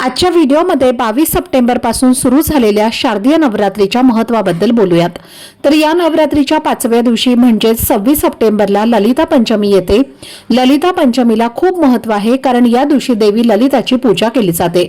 आजच्या व्हिडिओमध्ये बावीस सप्टेंबरपासून सुरू झालेल्या शारदीय नवरात्रीच्या महत्वाबद्दल बोलूयात. तर या नवरात्रीच्या पाचव्या दिवशी म्हणजेच सव्वीस सप्टेंबरला ललिता पंचमी येते. ललिता पंचमीला खूप महत्त्व आहे कारण या दिवशी देवी ललिताची पूजा केली जाते.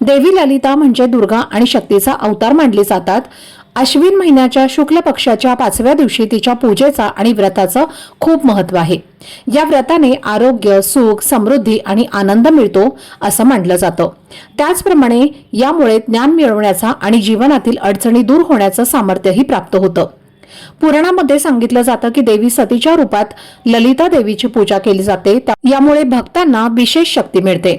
देवी ललिता म्हणजे दुर्गा आणि शक्तीचा अवतार मानले जातात. अश्विन महिन्याच्या शुक्ल पक्षाच्या पाचव्या दिवशी तिच्या पूजेचा आणि व्रताचं खूप महत्त्व आहे. या व्रताने आरोग्य सुख समृद्धी आणि आनंद मिळतो असं मानलं जातं. त्याचप्रमाणे यामुळे ज्ञान मिळवण्याचा आणि जीवनातील अडचणी दूर होण्याचं सामर्थ्यही प्राप्त होतं. पुराणामध्ये सांगितलं जातं की देवी सतीच्या रूपात ललिता देवीची पूजा केली जाते. यामुळे भक्तांना विशेष शक्ती मिळते.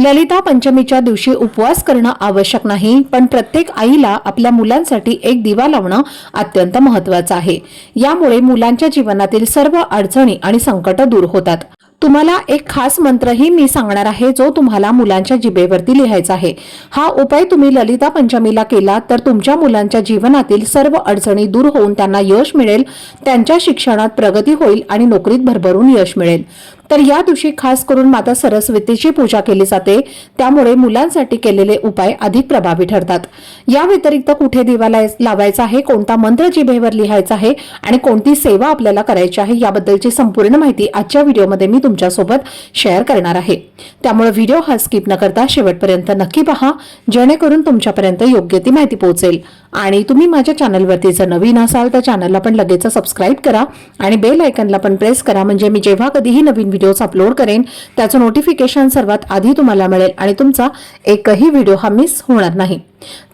ललिता पंचमीच्या दिवशी उपवास करणं आवश्यक नाही पण प्रत्येक आईला आपल्या मुलांसाठी एक दिवा लावणं अत्यंत महत्वाचं आहे. यामुळे मुलांच्या जीवनातील सर्व अडचणी आणि संकट दूर होतात. तुम्हाला एक खास मंत्रही मी सांगणार आहे जो तुम्हाला मुलांच्या जिबेवरती लिहायचा आहे. हा उपाय तुम्ही ललिता पंचमीला केला तर तुमच्या मुलांच्या जीवनातील सर्व अडचणी दूर होऊन त्यांना यश मिळेल त्यांच्या शिक्षणात प्रगती होईल आणि नोकरीत भरभरून यश मिळेल. तर या दिवशी खास करून माता सरस्वतीची पूजा केली जाते. त्यामुळे मुलांसाठी केलेले उपाय अधिक प्रभावी ठरतात. या व्यतिरिक्त कुठे दिवालाय लावायचा आहे कोणता मंत्र जिभेवर लिहायचा आहे आणि कोणती सेवा आपल्याला करायची आहे याबद्दलची संपूर्ण माहिती आजच्या व्हिडिओमध्ये मी तुमच्यासोबत शेअर करणार आहे. त्यामुळे व्हिडिओ हा स्किप न करता शेवटपर्यंत नक्की पहा जेणेकरून तुमच्यापर्यंत योग्य ती माहिती पोहोचेल. आणि तुम्ही माझ्या चॅनलवरती जर नवीन असाल तर चॅनलला पण लगेच सबस्क्राईब करा आणि बेल आयकनला पण प्रेस करा. म्हणजे मी जेव्हा कधीही नवीन व्हिडिओज अपलोड करेन त्याचं नोटिफिकेशन सर्वात आधी तुम्हाला मिळेल आणि तुमचा एकही व्हिडिओ हा मिस होणार नाही.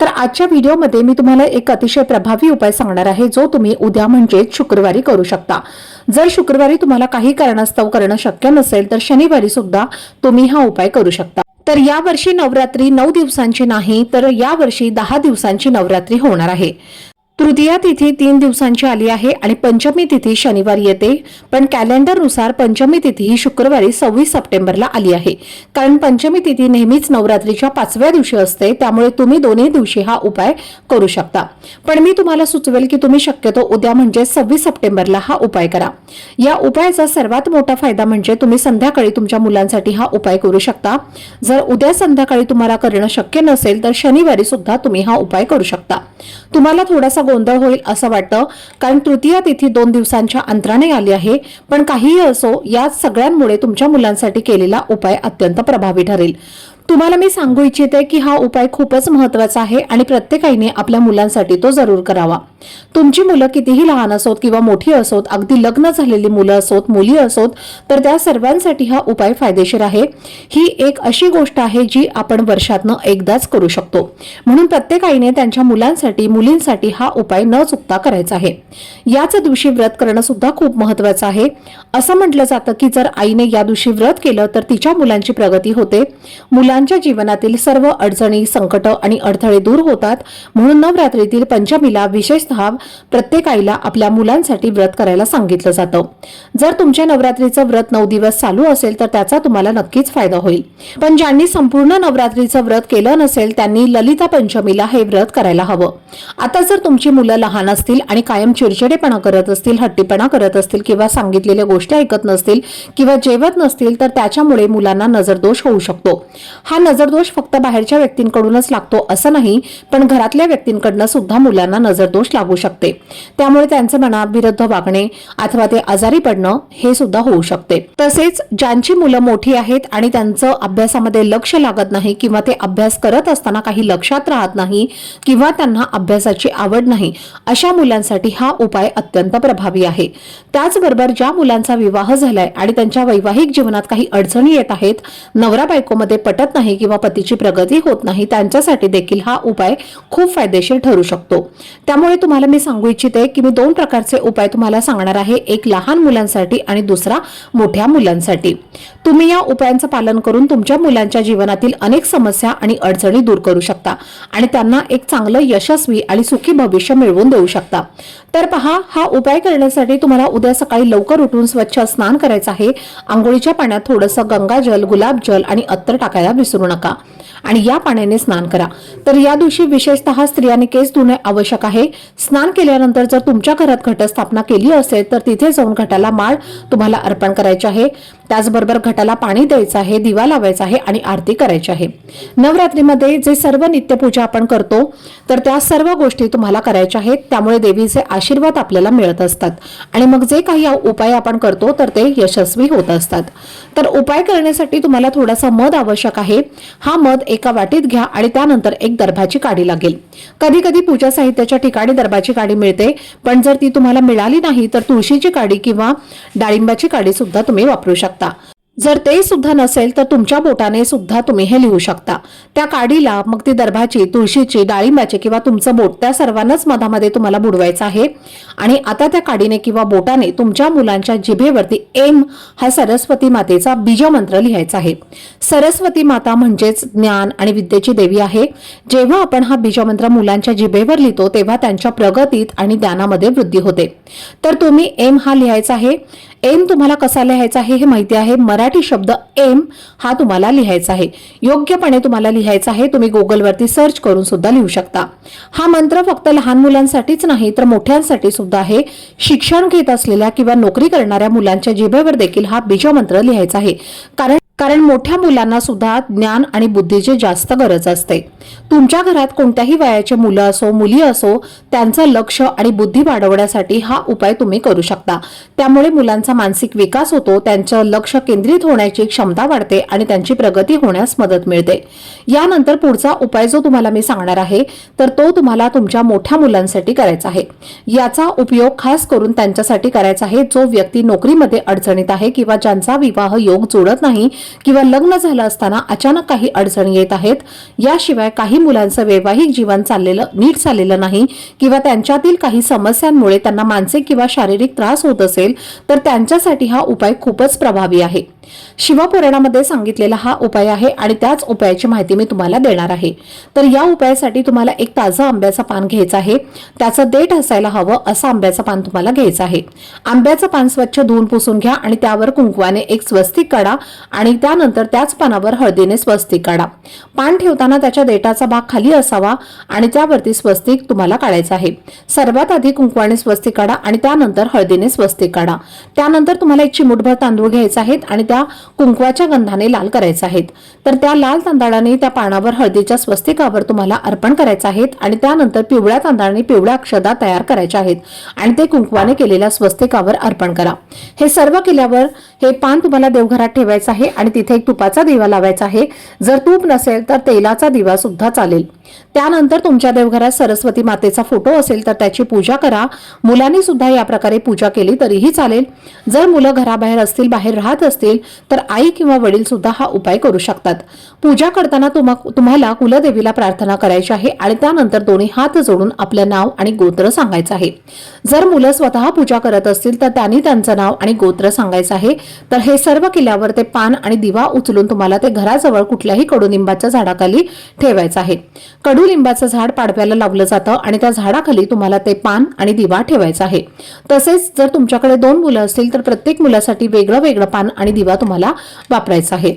तर आजच्या व्हिडिओमध्ये मी तुम्हाला एक अतिशय प्रभावी उपाय सांगणार आहे जो तुम्ही उद्या म्हणजेच शुक्रवारी करू शकता. जर शुक्रवारी तुम्हाला काही कारणास्तव करणं शक्य नसेल तर शनिवारी सुद्धा तुम्ही हा उपाय करू शकता. तर यावर्षी नवरात्री नऊ दिवसांची नाही तर यावर्षी दहा दिवसांची नवरात्री होणार आहे. तृतीया तिथी तीन दिवसांची आली आहे आणि पंचमी तिथी शनिवारी येते. पण कॅलेंडरनुसार पंचमी तिथी ही शुक्रवारी सव्वीस सप्टेंबरला आली आहे. कारण पंचमी तिथी नेहमीच नवरात्रीच्या पाचव्या दिवशी असते त्यामुळे तुम्ही दोन्ही दिवशी हा उपाय करू शकता. पण मी तुम्हाला सुचवेल की तुम्ही शक्यतो उद्या म्हणजे सव्वीस सप्टेंबरला हा उपाय करा. या उपायाचा सर्वात मोठा फायदा म्हणजे तुम्ही संध्याकाळी तुमच्या मुलांसाठी हा उपाय करू शकता. जर उद्या संध्याकाळी तुम्हाला करणं शक्य नसेल तर शनिवारी सुद्धा तुम्ही हा उपाय करू शकता. तुम्हाला थोडासा गोंधळ होईल असं वाटतं. कारण तृतीया तिथी दोन दिवसांच्या अंतराने आली आहे. पण काहीही असो या सगळ्यांमुळे तुमच्या मुलांसाठी केलेला उपाय अत्यंत प्रभावी ठरेल. तुम्हाला मी सांगू इच्छिते की हा उपाय खूपच महत्त्वाचा आहे आणि प्रत्येकाने आपल्या मुलांसाठी तो जरूर करावा. तुमची मुलं कितीही लहान असोत किंवा मोठी असोत अगदी लग्न झालेली मुलं असोत मुली असोत तर त्या सर्वांसाठी हा उपाय फायदेशीर आहे. ही एक अशी गोष्ट आहे जी आपण वर्षातनं एकदाच करू शकतो. म्हणून प्रत्येक आईने त्यांच्या मुलांसाठी मुलींसाठी हा उपाय न चुकता करायचा आहे. याच दिवशी व्रत करणं सुद्धा खूप महत्वाचं आहे. असं म्हटलं जातं की जर आईने या दिवशी व्रत केलं तर तिच्या मुलांची प्रगती होते. मुलांच्या जीवनातील सर्व अडचणी संकट आणि अडथळे दूर होतात म्हणून नवरात्रीतील पंचमीला विशेषतः प्रत्येक आईला आपल्या मुलांसाठी व्रत करायला सांगितलं जातं. जर तुमच्या नवरात्रीचं व्रत नऊ दिवस चालू असेल तर त्याचा तुम्हाला नक्कीच फायदा होईल. पण ज्यांनी संपूर्ण नवरात्रीचं व्रत केलं नसेल त्यांनी ललिता पंचमीला हे व्रत करायला हवं. आता जर तुमची मुलं लहान असतील आणि कायम चिडचिडेपणा करत असतील हट्टीपणा करत असतील किंवा सांगितलेल्या गोष्टी ऐकत नसतील किंवा जेवत नसतील तर त्याच्यामुळे मुलांना नजरदोष होऊ शकतो. हा नजरदोष फक्त बाहेरच्या व्यक्तींकडूनच लागतो असं नाही पण घरातल्या व्यक्तींकडनं सुद्धा मुलांना नजरदोष लागू शकते. त्यामुळे त्यांचे मनाविरुद्ध वागणे अथवा ते आजारी पडणं हे सुद्धा होऊ शकते. तसेच ज्यांची मुलं मोठी आहेत आणि त्यांचं अभ्यासामध्ये लक्ष लागत नाही किंवा ते अभ्यास करत असताना काही लक्षात राहत नाही किंवा त्यांना अभ्यासाची आवड नाही अशा मुलांसाठी हा उपाय अत्यंत प्रभावी आहे. त्याचबरोबर ज्या मुलांचा विवाह झालाय आणि त्यांच्या वैवाहिक जीवनात काही अडचणी येत आहेत नवरा बायकोमध्ये पटत वाढत नाही किंवा पतीची प्रगती होत नाही त्यांच्यासाठी देखील हा उपाय खूप फायदेशीर ठरू शकतो. त्यामुळे तुम्हाला मी सांगू इच्छिते की मी दोन प्रकारचे उपाय तुम्हाला सांगणार आहे. एक लहान मुलांसाठी आणि दुसरा मोठ्या मुलांसाठी. तुम्ही या उपायांचं पालन करून तुमच्या मुलांच्या जीवनातील अनेक समस्या आणि अडचणी दूर करू शकता आणि त्यांना एक चांगलं यशस्वी आणि सुखी भविष्य मिळवून देऊ शकता. तर पहा हा उपाय करण्यासाठी तुम्हाला उद्या सकाळी लवकर उठून स्वच्छ स्नान करायचं आहे. आंघोळीच्या पाण्यात थोडंसं गंगाजल गुलाबजल आणि अत्तर टाकायला विसरू नका. आणि या पाण्याने स्नान करा. तर या दिवशी विशेषतः स्त्रियांनी केस धुणे आवश्यक आहे. स्नान केल्यानंतर जर तुमच्या घरात घटस्थापना केली असेल तर तिथे जाऊन घटाला माळ तुम्हाला अर्पण करायचे आहे. त्याचबरोबर घटाला पाणी द्यायचं आहे दिवा लावायचा आहे आणि आरती करायची आहे. नवरात्रीमध्ये जे सर्व नित्यपूजा आपण करतो तर त्या सर्व गोष्टी तुम्हाला करायच्या आहेत. त्यामुळे देवीचे आशीर्वाद आपल्याला मिळत असतात. आणि मग जे काही उपाय आपण करतो तर ते यशस्वी होत असतात. तर उपाय करण्यासाठी तुम्हाला थोडासा मध आवश्यक आहे. हा मध एका वाटीत घ्या आणि त्यानंतर एक दर्भाची काडी लागेल. कधी कधी पूजा साहित्याच्या ठिकाणी दर्भाची काडी मिळते पण जर ती तुम्हाला मिळाली नाही तर तुळशीची काडी किंवा डाळिंबाची काडी सुद्धा तुम्ही वापरू शकता. 없다. जर ते सुद्धा नसेल तर तुमच्या बोटाने सुद्धा तुम्ही हे लिहू शकता. त्या काडीला मग ती दर्भाची तुळशीची डाळिंबाची किंवा तुमचं बोट त्या सर्वांनाच मधामध्ये तुम्हाला बुडवायचं आहे. आणि आता त्या काडीने किंवा बोटाने तुमच्या मुलांच्या जिभेवरती एम हा सरस्वती मातेचा बीजमंत्र लिहायचा आहे. सरस्वती माता म्हणजेच ज्ञान आणि विद्येची देवी आहे. जेव्हा आपण हा बीजमंत्र मुलांच्या जिभेवर लिहितो तेव्हा त्यांच्या प्रगतीत आणि ज्ञानामध्ये वृद्धी होते. तर तुम्ही एम हा लिहायचा आहे. एम तुम्हाला कसा लिहायचा आहे हे माहिती आहे. मराठी शब्द एम हा तुम्हाला लिहायचा आहे. योग्यपणे तुम्हाला लिहायचा आहे तुम्ही गुगलवरती सर्च करून सुद्धा लिहू शकता. हा मंत्र फक्त लहान मुलांसाठीच नाही तर मोठ्यांसाठी सुद्धा आहे. शिक्षण घेत असलेल्या किंवा नोकरी करणाऱ्या मुलांच्या जिभेवर देखील हा बीजमंत्र लिहायचा आहे. कारण कारण मोठ्या मुलांना सुद्धा ज्ञान आणि बुद्धीची जास्त गरज असते. तुमच्या घरात कोणत्याही वयाचे मुलं असो मुली असो त्यांचं लक्ष आणि बुद्धी वाढवण्यासाठी हा उपाय तुम्ही करू शकता. त्यामुळे मुलांचा मानसिक विकास होतो त्यांचं लक्ष केंद्रित होण्याची क्षमता वाढते आणि त्यांची प्रगती होण्यास मदत मिळते. यानंतर पुढचा उपाय जो तुम्हाला मी सांगणार आहे तर तो तुम्हाला तुमच्या मोठ्या मुलांसाठी करायचा आहे. याचा उपयोग खास करून त्यांच्यासाठी करायचा आहे जो व्यक्ती नोकरीमध्ये अडचणीत आहे किंवा ज्यांचा विवाह योग जुळत नाही किंवा लग्न झालं असताना अचानक काही अडचणी येत आहेत. याशिवाय काही मुलांचं वैवाहिक जीवन चाललेलं नीट चाललेलं नाही किंवा त्यांच्यातील काही समस्यांमुळे त्यांना मानसिक किंवा शारीरिक त्रास होत असेल तर त्यांच्यासाठी हा उपाय खूपच प्रभावी आहे. शिवपुराणामध्ये सांगितलेला हा उपाय आहे आणि त्याच उपायाची माहिती मी तुम्हाला देणार आहे. तर या उपायासाठी तुम्हाला एक ताजं आंब्याचं पान घ्यायचं आहे. त्याचं देठ असायला हवं असं आंब्याचं पान तुम्हाला घ्यायचं आहे. आंब्याचं पान स्वच्छ धुवून पुसून घ्या आणि त्यावर कुंकवाने एक स्वस्तिक काढा आणि त्यानंतर त्याच पानावर हळदीने स्वस्तिक काढा. पान ठेवताना त्याच्या देठाचा भाग खाली असावा आणि त्यावरती स्वस्तिक तुम्हाला काढायचं आहे. सर्वात आधी कुंकवाने स्वस्तिक काढा आणि त्यानंतर हळदीने स्वस्तिक काढा. त्यानंतर तुम्हाला एक चिमुटभर तांदूळ घ्यायचा आहेत आणि त्या कुंकवाच्या गंधाने लाल करायचे आहेत. तर त्या लाल तांदळाने त्या पानावर हळदीच्या स्वस्तिकावर तुम्हाला अर्पण करायचं आहेत आणि त्यानंतर पिवळ्या तांदळाने पिवळ्या अक्षदा तयार करायच्या आहेत आणि ते कुंकवाने केलेल्या स्वस्तिकावर अर्पण करा. हे सर्व केल्यावर हे पान तुम्हाला देवघरात ठेवायचं आहे आणि तिथे एक तुपाचा दिवा लावायचा आहे. जर तूप नसेल तर तेलाचा दिवा सुद्धा चालेल. त्यानंतर तुमच्या देवघरात सरस्वती मातेचा फोटो असेल तर त्याची पूजा करा. मुलांनी सुद्धा या प्रकारे पूजा केली तरीही चालेल. जर मुलं घराबाहेर असतील बाहेर राहत असतील तर आई किंवा वडील सुद्धा हा उपाय करू शकतात. पूजा करताना तुम्हा तुम्हाला कुलदेवीला प्रार्थना करायची आहे आणि त्यानंतर दोन्ही हात जोडून आपलं नाव आणि गोत्र सांगायचं आहे. जर मुलं स्वतः पूजा करत असतील तर त्यांनी त्यांचं नाव आणि गोत्र सांगायचं आहे. तर हे सर्व केल्यावर ते पान आणि दिवा उचलून तुम्हाला ते घराजवळ कुठल्याही कडुलिंबाच्या झाडाखाली ठेवायचं आहे. कडुलिंबाचं झाड पाडव्याला लावलं जातं आणि त्या झाडाखाली तुम्हाला ते पान आणि दिवा ठेवायचा आहे. तसेच जर तुमच्याकडे दोन मुलं असतील तर प्रत्येक मुलासाठी वेगळं वेगळं पान आणि दिवा तुम्हाला वापरायचा आहे.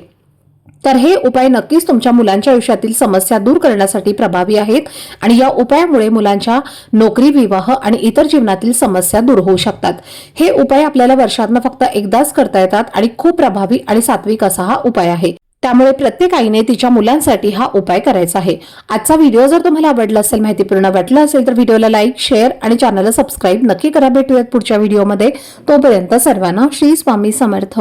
तर हे उपाय नक्कीच तुमच्या मुलांच्या आयुष्यातील समस्या दूर करण्यासाठी प्रभावी आहेत आणि या उपायामुळे मुलांच्या नोकरी विवाह आणि इतर जीवनातील समस्या दूर होऊ शकतात. हे उपाय आपल्याला वर्षातनं फक्त एकदाच करता येतात आणि खूप प्रभावी आणि सात्विक असा हा उपाय आहे. त्यामुळे प्रत्येक आईने तिच्या मुलांसाठी हा उपाय करायचा आहे. आजचा व्हिडिओ जर तुम्हाला आवडला असेल माहितीपूर्ण वाटला असेल तर व्हिडिओला लाईक शेअर आणि चॅनलला सबस्क्राईब नक्की करा. भेटूयात पुढच्या व्हिडिओमध्ये. तोपर्यंत सर्वांना श्री स्वामी समर्थ.